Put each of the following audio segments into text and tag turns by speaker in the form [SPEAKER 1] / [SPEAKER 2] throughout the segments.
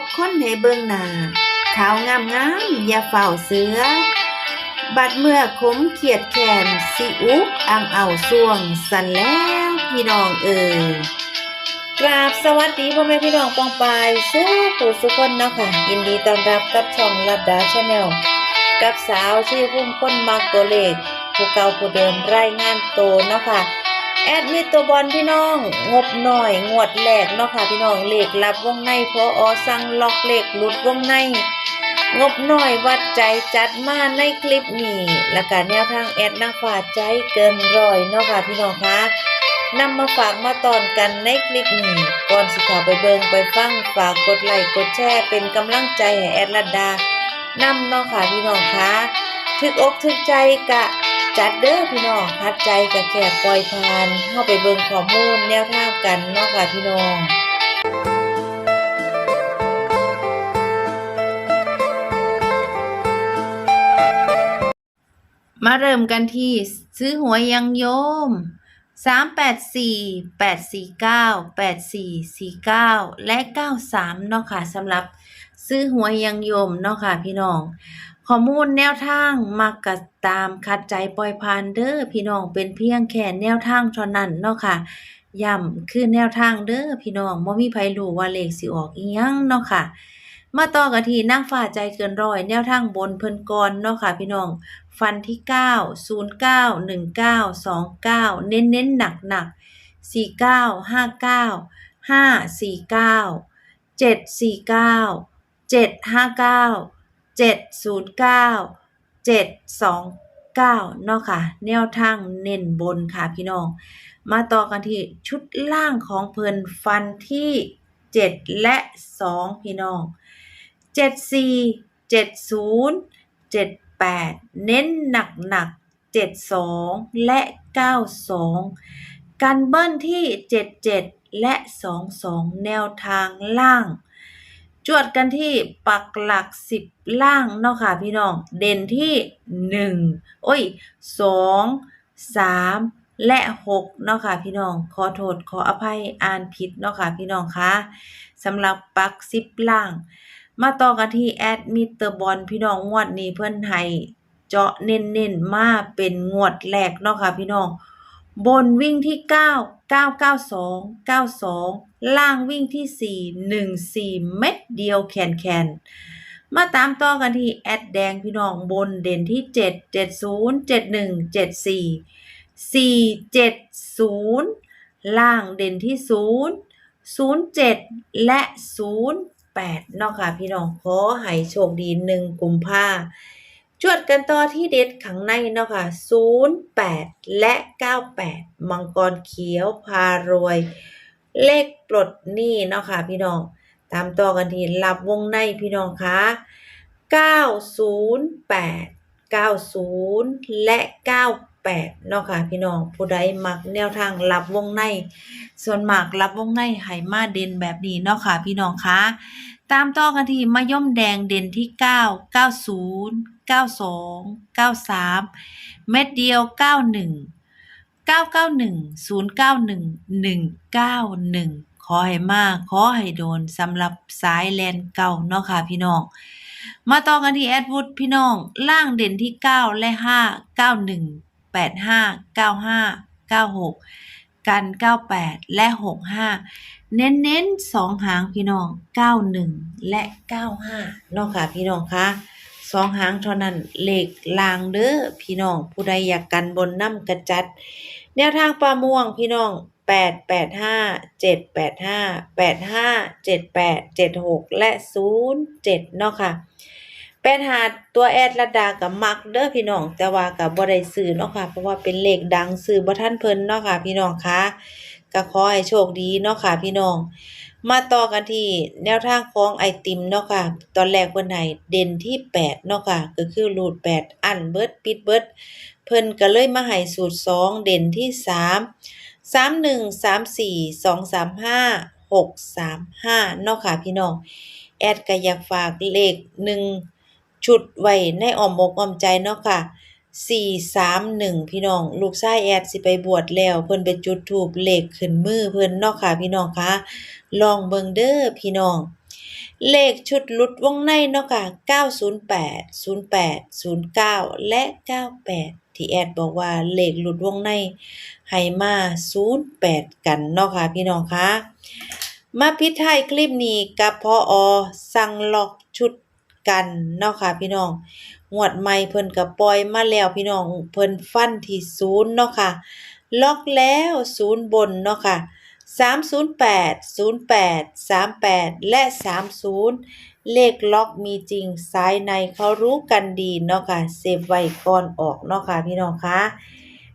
[SPEAKER 1] บคนให้เบิ่งหน้าขาวงามงามอย่าเฝ้าเสือ บัดเมื่อขมเขียดแขนสิอุกอังเอาส่วงสันแล้วพี่น้องเอ่ยกราบสวัสดีพ่อแม่พี่น้องปองปายสู้ผู้สุคนเนาะค่ะยินดีต้อนรับกับช่องลัดดาชาแนลกับสาวชื่อพุ่มค้นมักตัวเลขผู้เก่าผู้เดิมรายงานโตเนาะค่ะ แอดมิดตัวบอลพี่น้อง งบหน่อย งวดแหลกเนาะค่ะพี่น้องเหลขลับวงในพออสั่งล็อกเหลขหลุดวงใน งบหน่อยวัดใจจัดมาในคลิปนี้และการแนวทางแอดนางฟ้าใจเกินร้อยเนาะค่ะพี่น้องคะนำมาฝากมาตอนกันในคลิปนี้ก่อนสิขอไปเบิงไปฟังฝากกดไลค์กดแชร์เป็นกำลังใจให้แอดลัดดานำเนาะค่ะพี่น้องคะถึกอกถึกใจกะ จัดเด้อพี่น้องคัดใจกะแค่ปล่อยผ่านเข้าไปเบิ่งข้อมูลแนวทางกันเนาะค่ะพี่น้องมาเริ่มกันที่ซื้อหวยยังโยม 384 849 8449 และ 93 เนาะค่ะสำหรับซื้อหวยยังโยมเนาะค่ะพี่น้อง ข้อมูลแนวทางมักกะตามคัดใจปล่อยผ่านเด้อพี่น้องเป็นเพียงแค่แนวทางเท่านั้นเนาะค่ะย้ำคือแนวทางเด้อพี่น้องบ่มีไผรู้ว่าเลขสิออกอีหยังเนาะค่ะ มาต่อกันที่นางฟ้าใจเกินร้อย แนวทางบนเพิ่นก่อนเนาะค่ะ พี่น้อง ฟันที่ 9 09 19 29 เน้นเน้นหนักหนัก49 59 549 749 759 709 729 เนาะค่ะ แนวทางเน้นบนค่ะพี่น้อง มาต่อกันที่ชุดล่างของเพิ่นฟันที่ 7 และ 2 พี่น้อง 74 70 78 เน้นหนักหนัก72 และ 92 กันเบิ้ลที่ 77 และ 22 แนวทางล่าง จวดกันที่ปักหลัก10ล่างเนาะค่ะพี่น้อง เด่นที่1โอ้ย2 3และ6เนาะค่ะพี่น้องขอโทษขออภัยอ่านผิดเนาะค่ะพี่น้องคะสำหรับปัก10ล่าง มาต่อกันที่แอดมิเตอร์บอลพี่น้องงวดนี้เพิ่อนให้เจาะเน้นๆมาเป็นงวดแรกเนาะค่ะพี่น้อง บนวิ่งที่ 9 992 92 ล่างวิ่งที่ 4 14 เม็ดเดียวแขนๆมาตามต่อกันที่แอดแดงพี่น้องบนเด่นที่ 7 70 71 74 470 ล่างเด่นที่ 0 07 และ 08เนาะค่ะพี่น้องขอให้โชคดี 1 กุมภาพันธ์ จวดกันต่อที่เด็ดขังในเนาะค่ะ08 และ 98 มังกรเขียวพารวย เลขปลดหนี้เนาะค่ะพี่น้อง ตามต่อกันทีรับวงในพี่น้องคะ908 90 และ 98 เนาะค่ะพี่น้องผู้ใดมักแนวทางรับวงใน ส่วนมากรับวงในให้มาเด่นแบบนี้เนาะค่ะพี่น้องคะ ตามต่อกันที่มะย่อมแดงเด่นที่ 9 90 92 93 เม็ดเดียว 91 991 091 191 ขอให้มาขอให้โดนสำหรับสายแลนเก่าเนาะค่ะพี่น้อง มาต่อกันที่แอดวูดพี่น้อง ล่างเด่นที่ 9 และ 5 91 85 95 96 กัน 98 และ 65 เน้นเน้นสองหางพี่น้อง 91 และ 95เนาะค่ะพี่น้องคะสองหางเท่านั้นเลขลางเด้อพี่น้องผู้ใดอยากกันบนน้ำกระจัด แนวทางปลาม่วงพี่น้อง885 785 85 78 76และ07เนาะค่ะ แปดหาตัวแอดระดากับมักเด้อพี่น้องแต่ว่ากับบ่ได้ซื้อเนาะค่ะ เพราะว่าเป็นเลขดังซื้อบ่ทันเพิ่นเนาะค่ะ พี่น้องคะก็ขอให้โชคดีเนาะค่ะ พี่น้อง มาต่อกันที่แนวทางของไอติมเนาะค่ะ ตอนแรกเพิ่นให้เด่นที่8เนาะค่ะ ก็คือรูด8อันเบิดปิดเบิดเพิ่นก็เลยมาให้สูตร2เด่นที่3 31 34 235 635เนาะค่ะ พี่น้องแอดก็อยากฝากเลข1 ชุดไว้ในอ้อมอกอ้อมใจเนาะค่ะ431พี่น้อง ลูกชายแอดสิไปบวชแล้ว เพิ่นไปจุดธูปเหลขขึ้นมือเพิ่นเนาะค่ะ พี่น้องคะลองเบิงเด้อพี่น้อง เลขชุดหลุดวงในเนาะค่ะ908 08 09และ98ที่แอดบอกว่าเลขหลุดวงในให้มา08กันเนาะค่ะ พี่น้องคะมาปิทายคลิปนี้กับพออสั่งล็อกชุด กันเนาะค่ะพี่น้องงวดใหม่เพิ่นก็ปล่อยมาแล้วพี่น้องเพิ่นฟันที่ศูนย์เนาะค่ะล็อกแล้วศูนย์บนเนาะค่ะ308 08 38 และ 30 เลขล็อกมีจริงสายในเขารู้กันดีเนาะค่ะเซฟไว้ก่อนออกเนาะค่ะพี่น้องคะ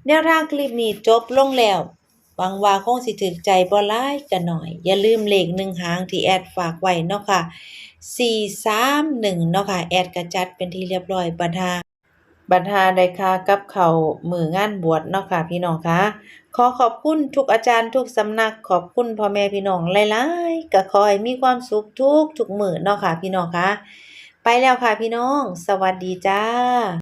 [SPEAKER 1] แนวทางคลิปนี้จบลงแล้วหวังว่าคงสิถึกใจบ่หลายก็น้อย อย่าลืมเลขหนึ่งหางที่แอดฝากไว้เนาะค่ะ431 เนาะค่ะ แอดกระจัดเป็นที่เรียบร้อยบัดหาบัดหาได้ค่ากับเขามืองานบวชเนาะค่ะพี่น้องคะขอขอบคุณทุกอาจารย์ทุกสำนักขอบคุณพ่อแม่พี่น้องหลายๆก็ขอให้มีความสุขทุกทุกมือเนาะค่ะพี่น้องคะไปแล้วค่ะพี่น้อง สวัสดีจ้า